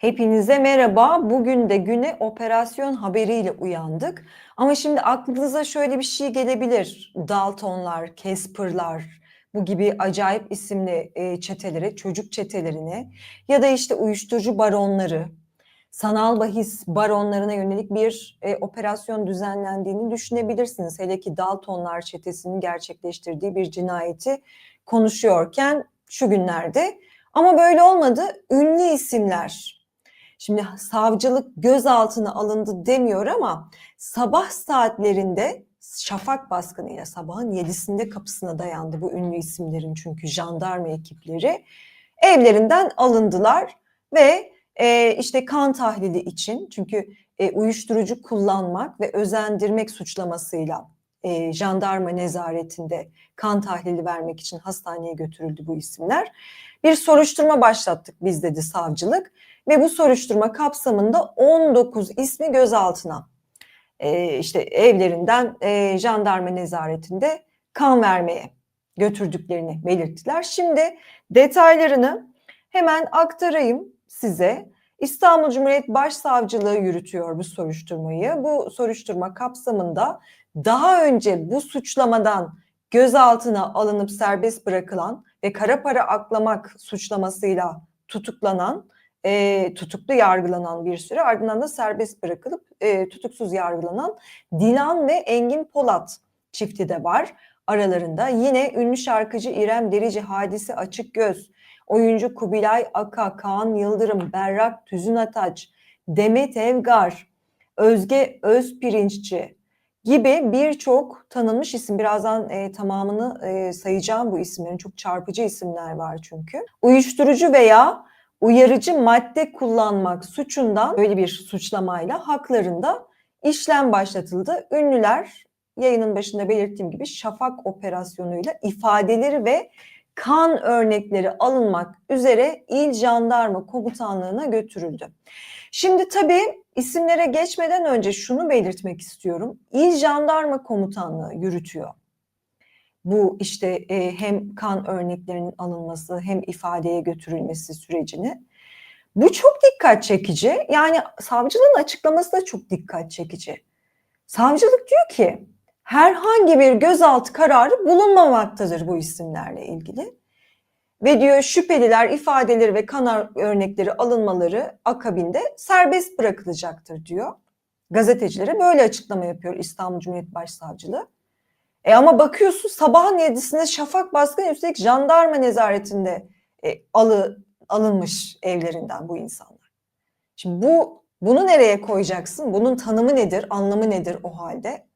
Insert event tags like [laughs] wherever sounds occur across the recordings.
Hepinize merhaba. Bugün de güne operasyon haberiyle uyandık. Ama şimdi aklınıza şöyle bir şey gelebilir. Daltonlar, Casper'lar, bu gibi acayip isimli e, çetelere, çocuk çetelerine ya da işte uyuşturucu baronları, sanal bahis baronlarına yönelik bir e, operasyon düzenlendiğini düşünebilirsiniz. Hele ki Daltonlar çetesinin gerçekleştirdiği bir cinayeti konuşuyorken şu günlerde. Ama böyle olmadı. Ünlü isimler, Şimdi savcılık gözaltına alındı demiyor ama sabah saatlerinde şafak baskınıyla sabahın yedisinde kapısına dayandı bu ünlü isimlerin çünkü jandarma ekipleri. Evlerinden alındılar ve e, işte kan tahlili için çünkü e, uyuşturucu kullanmak ve özendirmek suçlamasıyla e, jandarma nezaretinde kan tahlili vermek için hastaneye götürüldü bu isimler. Bir soruşturma başlattık biz dedi savcılık ve bu soruşturma kapsamında 19 ismi gözaltına e, işte evlerinden e, jandarma nezaretinde kan vermeye götürdüklerini belirttiler. Şimdi detaylarını hemen aktarayım size. İstanbul Cumhuriyet Başsavcılığı yürütüyor bu soruşturmayı. Bu soruşturma kapsamında daha önce bu suçlamadan gözaltına alınıp serbest bırakılan ve kara para aklamak suçlamasıyla tutuklanan e, tutuklu yargılanan bir süre ardından da serbest bırakılıp e, tutuksuz yargılanan Dilan ve Engin Polat çifti de var aralarında. Yine ünlü şarkıcı İrem Derici, Hadise Açık Göz, oyuncu Kubilay Aka, Kaan Yıldırım, Berrak Tüzün Ataç, Demet Evgar, Özge Özpirinççi gibi birçok tanınmış isim. Birazdan e, tamamını e, sayacağım bu isimlerin. Çok çarpıcı isimler var çünkü. Uyuşturucu veya uyarıcı madde kullanmak suçundan böyle bir suçlamayla haklarında işlem başlatıldı. Ünlüler yayının başında belirttiğim gibi şafak operasyonuyla ifadeleri ve kan örnekleri alınmak üzere İl Jandarma Komutanlığı'na götürüldü. Şimdi tabii isimlere geçmeden önce şunu belirtmek istiyorum. İl Jandarma Komutanlığı yürütüyor bu işte e, hem kan örneklerinin alınması hem ifadeye götürülmesi sürecini. Bu çok dikkat çekici. Yani savcılığın açıklaması da çok dikkat çekici. Savcılık diyor ki herhangi bir gözaltı kararı bulunmamaktadır bu isimlerle ilgili. Ve diyor şüpheliler ifadeleri ve kan örnekleri alınmaları akabinde serbest bırakılacaktır diyor. Gazetecilere böyle açıklama yapıyor İstanbul Cumhuriyet Başsavcılığı. E ama bakıyorsun sabahın yedisinde şafak baskın üstelik jandarma nezaretinde e, alı, alınmış evlerinden bu insanlar. Şimdi bu bunu nereye koyacaksın? Bunun tanımı nedir? Anlamı nedir o halde?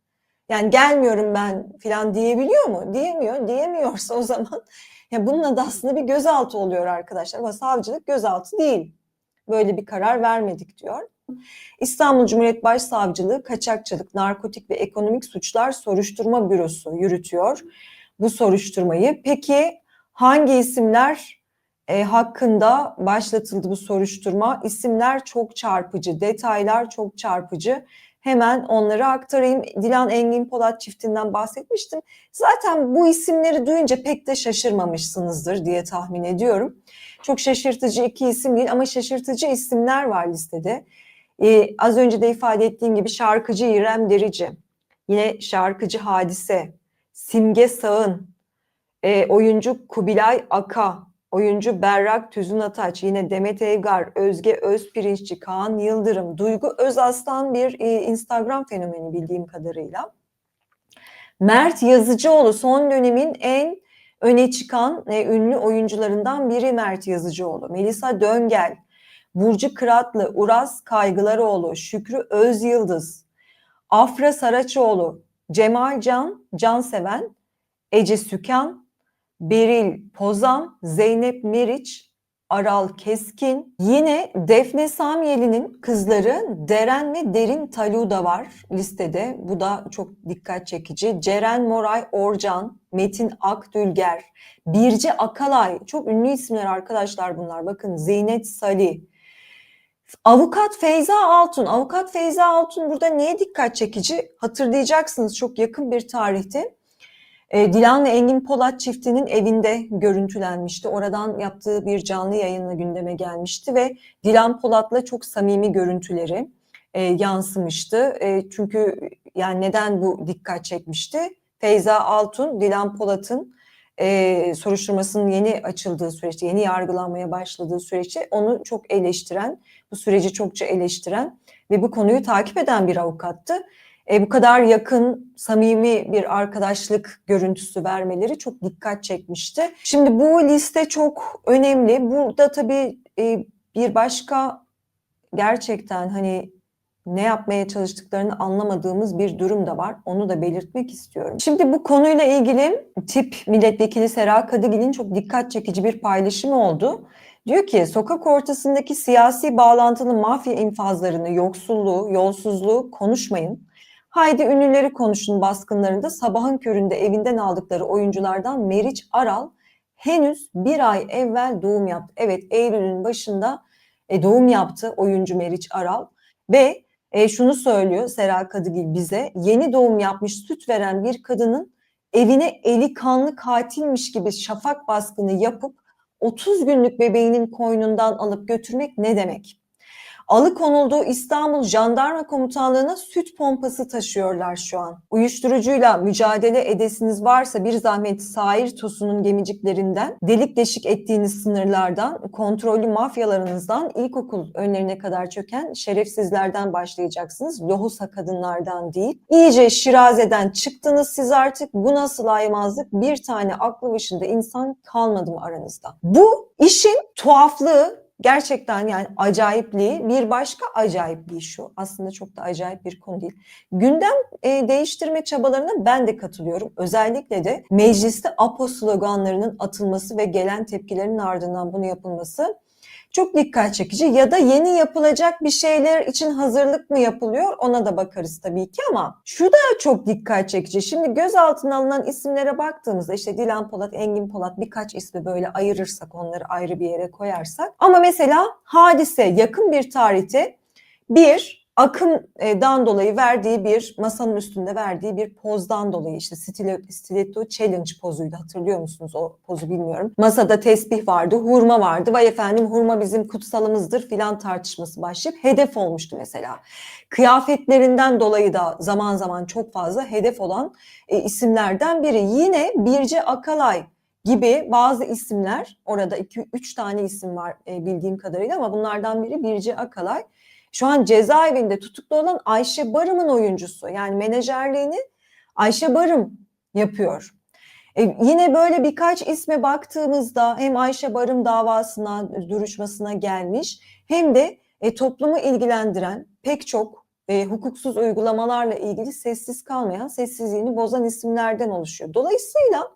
Yani gelmiyorum ben filan diyebiliyor mu? Diyemiyor. Diyemiyorsa o zaman [laughs] ya bunun adı aslında bir gözaltı oluyor arkadaşlar. Ama savcılık gözaltı değil. Böyle bir karar vermedik diyor. İstanbul Cumhuriyet Başsavcılığı Kaçakçılık, Narkotik ve Ekonomik Suçlar Soruşturma Bürosu yürütüyor bu soruşturmayı. Peki hangi isimler e, hakkında başlatıldı bu soruşturma? İsimler çok çarpıcı, detaylar çok çarpıcı. Hemen onları aktarayım. Dilan Engin Polat çiftinden bahsetmiştim. Zaten bu isimleri duyunca pek de şaşırmamışsınızdır diye tahmin ediyorum. Çok şaşırtıcı iki isim değil ama şaşırtıcı isimler var listede. Ee, az önce de ifade ettiğim gibi şarkıcı İrem Derici, yine şarkıcı Hadise, Simge Sağın, e, oyuncu Kubilay Aka, oyuncu Berrak Tüzün Ataç, yine Demet Evgar, Özge Özpirinççi, Kaan Yıldırım, Duygu Özaslan bir e, Instagram fenomeni bildiğim kadarıyla. Mert Yazıcıoğlu son dönemin en öne çıkan e, ünlü oyuncularından biri Mert Yazıcıoğlu. Melisa Döngel, Burcu Kıratlı, Uras Kaygılaroğlu, Şükrü Özyıldız, Afra Saraçoğlu, Cemal Can, Canseven, Ece Sükan, Beril Pozan, Zeynep Meriç, Aral Keskin. Yine Defne Samyeli'nin kızları Deren ve Derin Talu da var listede. Bu da çok dikkat çekici. Ceren Moray Orcan, Metin Akdülger, Birce Akalay. Çok ünlü isimler arkadaşlar bunlar. Bakın Zeynep Salih, Avukat Feyza Altun. Avukat Feyza Altun burada neye dikkat çekici? Hatırlayacaksınız çok yakın bir tarihte. E, Dilan ve Engin Polat çiftinin evinde görüntülenmişti. Oradan yaptığı bir canlı yayınla gündeme gelmişti ve Dilan Polat'la çok samimi görüntüleri e, yansımıştı. E, çünkü yani neden bu dikkat çekmişti? Feyza Altun, Dilan Polat'ın e, soruşturmasının yeni açıldığı süreçte, yeni yargılanmaya başladığı süreçte onu çok eleştiren, bu süreci çokça eleştiren ve bu konuyu takip eden bir avukattı. E, bu kadar yakın, samimi bir arkadaşlık görüntüsü vermeleri çok dikkat çekmişti. Şimdi bu liste çok önemli. Burada tabii e, bir başka gerçekten hani ne yapmaya çalıştıklarını anlamadığımız bir durum da var. Onu da belirtmek istiyorum. Şimdi bu konuyla ilgili tip milletvekili Sera Kadıgil'in çok dikkat çekici bir paylaşımı oldu. Diyor ki sokak ortasındaki siyasi bağlantılı mafya infazlarını, yoksulluğu, yolsuzluğu konuşmayın. Haydi ünlüleri konuşun baskınlarında sabahın köründe evinden aldıkları oyunculardan Meriç Aral henüz bir ay evvel doğum yaptı. Evet Eylül'ün başında e, doğum yaptı oyuncu Meriç Aral ve e, şunu söylüyor Sera Kadıgil bize yeni doğum yapmış süt veren bir kadının evine eli kanlı katilmiş gibi şafak baskını yapıp 30 günlük bebeğinin koynundan alıp götürmek ne demek? Alıkonulduğu İstanbul Jandarma Komutanlığı'na süt pompası taşıyorlar şu an. Uyuşturucuyla mücadele edesiniz varsa bir zahmet Sair Tosun'un gemiciklerinden, delik deşik ettiğiniz sınırlardan, kontrollü mafyalarınızdan, ilkokul önlerine kadar çöken şerefsizlerden başlayacaksınız. Lohusa kadınlardan değil. İyice şirazeden çıktınız siz artık. Bu nasıl aymazlık? Bir tane aklı başında insan kalmadı mı aranızda? Bu işin tuhaflığı gerçekten yani acayipliği bir başka acayipliği şu aslında çok da acayip bir konu değil. Gündem e, değiştirme çabalarına ben de katılıyorum. Özellikle de mecliste APO sloganlarının atılması ve gelen tepkilerin ardından bunu yapılması çok dikkat çekici. Ya da yeni yapılacak bir şeyler için hazırlık mı yapılıyor? Ona da bakarız tabii ki ama şu da çok dikkat çekici. Şimdi gözaltına alınan isimlere baktığımızda işte Dilan Polat, Engin Polat birkaç ismi böyle ayırırsak onları ayrı bir yere koyarsak. Ama mesela hadise yakın bir tarihte bir akımdan dolayı verdiği bir masanın üstünde verdiği bir pozdan dolayı işte stiletto challenge pozuydu hatırlıyor musunuz o pozu bilmiyorum. Masada tesbih vardı, hurma vardı. Vay efendim hurma bizim kutsalımızdır filan tartışması başlayıp hedef olmuştu mesela. Kıyafetlerinden dolayı da zaman zaman çok fazla hedef olan e, isimlerden biri. Yine Birce Akalay gibi bazı isimler orada 2-3 tane isim var e, bildiğim kadarıyla ama bunlardan biri Birce Akalay şu an cezaevinde tutuklu olan Ayşe Barım'ın oyuncusu. Yani menajerliğini Ayşe Barım yapıyor. E, yine böyle birkaç isme baktığımızda hem Ayşe Barım davasına, duruşmasına gelmiş hem de e, toplumu ilgilendiren pek çok e, hukuksuz uygulamalarla ilgili sessiz kalmayan, sessizliğini bozan isimlerden oluşuyor. Dolayısıyla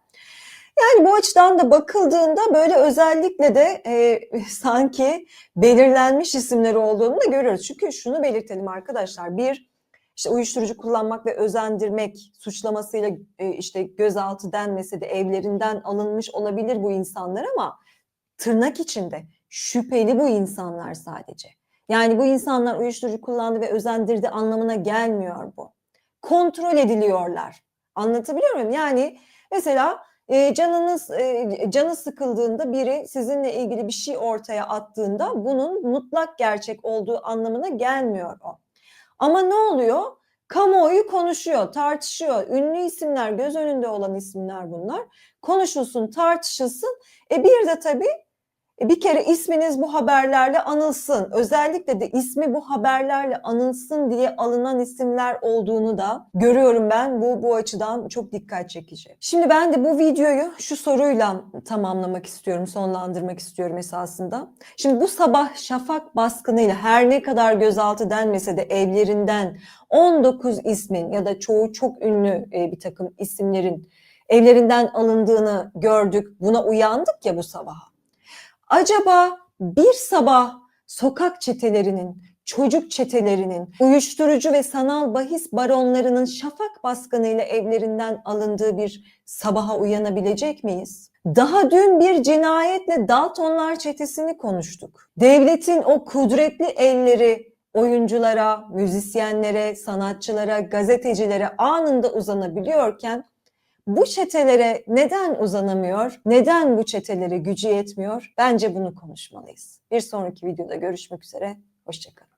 yani bu açıdan da bakıldığında böyle özellikle de e, [laughs] sanki belirlenmiş isimleri olduğunu da görüyoruz. Çünkü şunu belirtelim arkadaşlar. Bir, işte uyuşturucu kullanmak ve özendirmek suçlamasıyla e, işte gözaltı denmese de evlerinden alınmış olabilir bu insanlar ama tırnak içinde şüpheli bu insanlar sadece. Yani bu insanlar uyuşturucu kullandı ve özendirdi anlamına gelmiyor bu. Kontrol ediliyorlar. Anlatabiliyor muyum? Yani mesela e, canınız e, canı sıkıldığında biri sizinle ilgili bir şey ortaya attığında bunun mutlak gerçek olduğu anlamına gelmiyor o. Ama ne oluyor? Kamuoyu konuşuyor, tartışıyor. Ünlü isimler, göz önünde olan isimler bunlar. Konuşulsun, tartışılsın. E bir de tabii bir kere isminiz bu haberlerle anılsın. Özellikle de ismi bu haberlerle anılsın diye alınan isimler olduğunu da görüyorum ben. Bu bu açıdan çok dikkat çekici. Şimdi ben de bu videoyu şu soruyla tamamlamak istiyorum, sonlandırmak istiyorum esasında. Şimdi bu sabah şafak baskınıyla her ne kadar gözaltı denmese de evlerinden 19 ismin ya da çoğu çok ünlü e, bir takım isimlerin evlerinden alındığını gördük. Buna uyandık ya bu sabah. Acaba bir sabah sokak çetelerinin, çocuk çetelerinin, uyuşturucu ve sanal bahis baronlarının şafak baskınıyla evlerinden alındığı bir sabaha uyanabilecek miyiz? Daha dün bir cinayetle Daltonlar çetesini konuştuk. Devletin o kudretli elleri oyunculara, müzisyenlere, sanatçılara, gazetecilere anında uzanabiliyorken bu çetelere neden uzanamıyor? Neden bu çetelere gücü yetmiyor? Bence bunu konuşmalıyız. Bir sonraki videoda görüşmek üzere. Hoşçakalın.